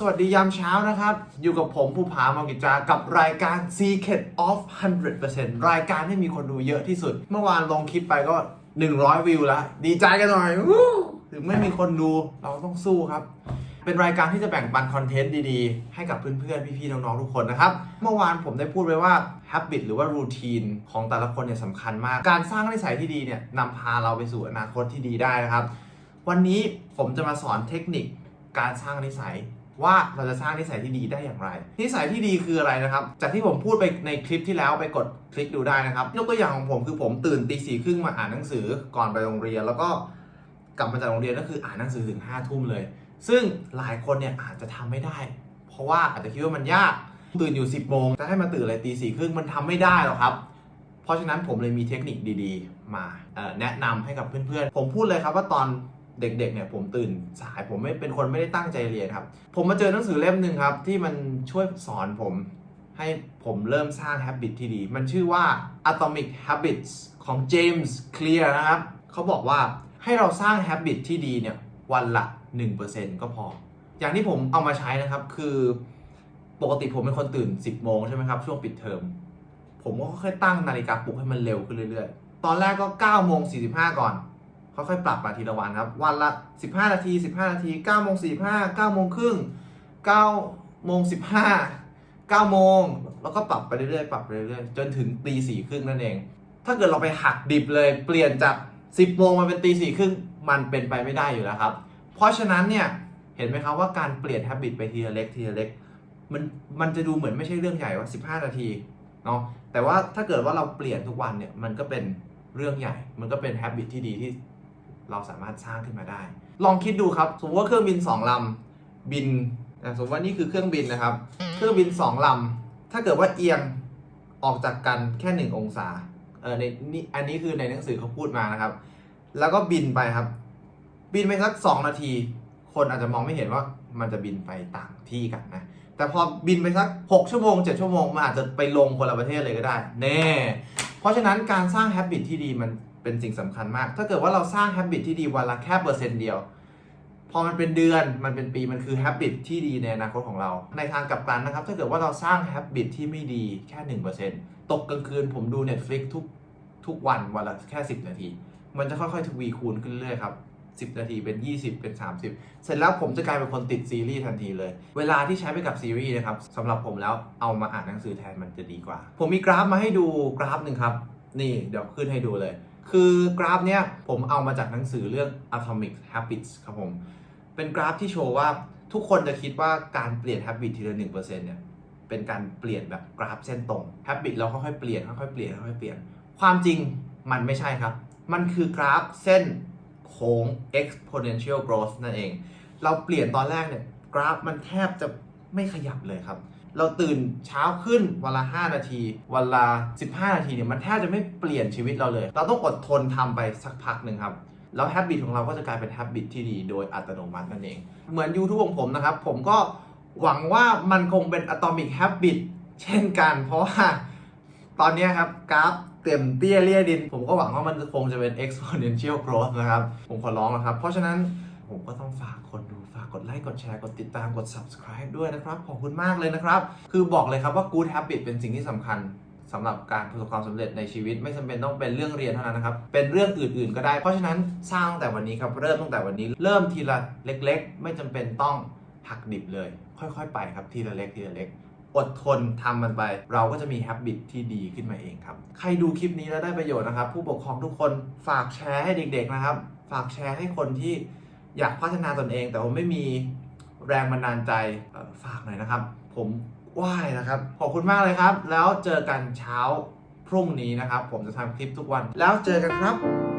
สวัสดียามเช้านะครับ อยู่กับผมภูผามากิจากับรายการ Secret of 100%รายการที่มีคนดูเยอะที่สุด เมื่อวานลงคลิปไปก็ 100 วิวแล้ว ดีใจกันหน่อยถึงไม่มีคนดูเราต้องสู้ครับ เป็นรายการที่จะแบ่งปันคอนเทนต์ดีๆ ให้กับเพื่อนๆ พี่ๆ น้องๆ ทุกคนนะครับ เมื่อวานผมได้พูดไว้ว่า habit หรือว่า routine ของแต่ละคนเนี่ยสำคัญมาก การสร้างนิสัยที่ดีเนี่ยนำพาเราไปสู่อนาคตที่ดีได้นะครับ วันนี้ผมจะมาสอนเทคนิคการสร้างนิสัย ว่าเราจะสร้างนิสัยที่ดีได้อย่างไร นิสัยที่ดีคืออะไรนะครับ จากที่ผมพูดไปในคลิปที่แล้วไปกดคลิกดูได้นะครับยกตัวอย่างของผมคือผมตื่นตีสี่ครึ่งมาอ่านหนังสือก่อนไปโรงเรียน แล้วก็กลับมาจากโรงเรียนก็คืออ่านหนังสือถึงห้าทุ่มเลย ซึ่งหลายคนเนี่ยอาจจะทำไม่ได้ เพราะว่าอาจจะคิดว่ามันยากตื่นอยู่ 10บโมงจะให้มาตื่นอะไรตีสี่ครึ่งมันทำไม่ได้หรอกครับ เพราะฉะนั้นผมเลยมีเทคนิคดีๆ มาแนะนำให้กับเพื่อนๆ ผมพูดเลยครับว่าตอน เด็กๆเนี่ยผมตื่นสายผมไม่เป็นคนไม่ได้ตั้งใจเรียนครับ ผมมาเจอหนังสือเล่มหนึ่งครับ ที่มันช่วยสอนผมให้ผมเริ่มสร้าง habit ที่ดี มันชื่อว่า Atomic Habits ของ James Clear นะครับ เขาบอกว่าให้เราสร้าง habit ที่ดีเนี่ยวันละ 1%ก็พอ อย่างที่ผมเอามาใช้นะครับคือปกติผมเป็นคนตื่น 10 โมงใช่ไหมครับ ช่วงปิดเทอม ผมก็ค่อยตั้งนาฬิกาปลุกให้มันเร็วขึ้นเรื่อยๆ ตอนแรกก็9โมง45 ก่อน ค่อยๆปรับมาทีละวันครับ วันละ 15 นาที 15 นาที9โมง45 9โมงครึ่ง9โมง15 9โมงแล้วก็ปรับไปเรื่อยๆปรับไปเรื่อยๆจนถึงตีสี่ครึ่งนั่นเอง ถ้าเกิดเราไปหักดิบเลยเปลี่ยนจาก 10โมงมาเป็นตีสี่ครึ่งมันเป็นไปไม่ได้อยู่แล้วครับ เพราะฉะนั้นเนี่ยเห็นไหมครับว่าการเปลี่ยน habit ไปทีละเล็กทีละเล็กมันมันจะดูเหมือนไม่ใช่เรื่องใหญ่ว่า 15 นาทีเนาะแต่ว่าถ้าเกิดว่าเราเปลี่ยนทุกวันเนี่ยมันก็เป็นเรื่องใหญ่ มันก็เป็น habit ที่ดีที่ เราสามารถสร้างขึ้นมาได้ ลองคิดดูครับสมมติว่าเครื่องบิน 2 ลำบินสมมติว่านี่คือเครื่องบินนะครับ เครื่องบิน 2 ลำถ้าเกิดว่าเอียงออกจากกันแค่ 1 องศาเออในนี่อันนี้คือในหนังสือเขาพูดมานะครับ แล้วก็บินไปครับ บินไปสัก 2 นาที คนอาจจะมองไม่เห็นว่ามันจะบินไปต่างที่กันนะแต่พอบินไปสัก 6 ชั่วโมง 7 ชั่วโมง มันอาจจะไปลงคนละประเทศเลยก็ได้ แน่ เพราะฉะนั้นการสร้าง habit ที่ดีมัน เป็นสิ่งสำคัญมาก ถ้าเกิดว่าเราสร้าง habit ที่ดีวันละแค่เปอร์เซ็นต์เดียว พอมันเป็นเดือน มันเป็นปี มันคือ habit ที่ดีในอนาคตของเรา ในทางกลับกันนะครับ ถ้าเกิดว่าเราสร้าง habit ที่ไม่ดีแค่ 1%ตกกลางคืนผมดู Netflix ทุกทุกวันวันละแค่ 10 นาที มันจะค่อยๆทวีคูณขึ้นเรื่อยๆครับ10 นาทีเป็น 20 เป็น 30 เสร็จแล้วผมจะกลายเป็นคนติดซีรีส์ทันทีเลย เวลาที่ใช้ไปกับซีรีส์นะครับสำหรับผมแล้วเอามาอ่านหนังสือแทนมันจะดีกว่า ผมมีกราฟมาให้ดูกราฟหนึ่งครับ นี่เดี๋ยวขึ้นให้ดูเลย คือกราฟเนี้ยผมเอามาจากหนังสือเรื่อง Atomic Habits ครับผม เป็นกราฟที่โชว์ว่าทุกคนจะคิดว่าการเปลี่ยน habit ทีละ1%เนี่ยเป็นการเปลี่ยนแบบกราฟเส้นตรง habit เราค่อยๆเปลี่ยนค่อยๆเปลี่ยนค่อยๆเปลี่ยน ความจริงมันไม่ใช่ครับ มันคือกราฟเส้นโค้ง exponential growth นั่นเอง เราเปลี่ยนตอนแรกเนี่ยกราฟมันแทบจะไม่ขยับเลยครับ เราตื่นเช้าขึ้นวันละ 5 นาที วันละ 15 นาทีเนี่ยมันแทบจะไม่เปลี่ยนชีวิตเราเลย เราต้องอดทนทำไปสักพักหนึ่งครับ แล้ว habit ของเราก็จะกลายเป็น habit ที่ดีโดยอัตโนมัตินั่นเอง เหมือน YouTube ของผมนะครับ ผมก็หวังว่ามันคงเป็น atomic habit เช่นกัน เพราะว่าตอนนี้ครับกราฟเต็มเตี้ยเลี่ยดิน ผมก็หวังว่ามันคงจะเป็น exponential growth นะครับ ผมขอร้องนะครับ เพราะฉะนั้น ผมก็ต้องฝากคนดูฝากกดไลค์กดแชร์กดติดตามกด subscribe ด้วยนะครับ ขอบคุณมากเลยนะครับ คือบอกเลยครับว่า good habit เป็นสิ่งที่สำคัญสำหรับการประสบความสำเร็จในชีวิตไม่จำเป็นต้องเป็นเรื่องเรียนเท่านั้นนะครับ เป็นเรื่องอื่น ๆ ก็ได้ เพราะฉะนั้นสร้างตั้งแต่วันนี้ครับ เริ่มตั้งแต่วันนี้ เริ่มทีละเล็ก ๆ ไม่จำเป็นต้องหักดิบเลย ค่อย ๆ ไปครับทีละเล็กทีละเล็ก อดทนทำมันไป เราก็จะมี habit ที่ดีขึ้นมาเองครับ ใครดูคลิปนี้แล้วได้ประโยชน์นะครับ ผู้ปกครองทุกคนฝากแชร์ให้เด็ก ๆ นะครับ ฝากแชร์ให้คนที่ อยากพัฒนาตนเอง แต่ว่าไม่มีแรงบันดาลใจฝากหน่อยนะครับ ผมไหว้นะครับ ขอบคุณมากเลยครับ แล้วเจอกันเช้าพรุ่งนี้นะครับ ผมจะทำคลิปทุกวัน แล้วเจอกันครับ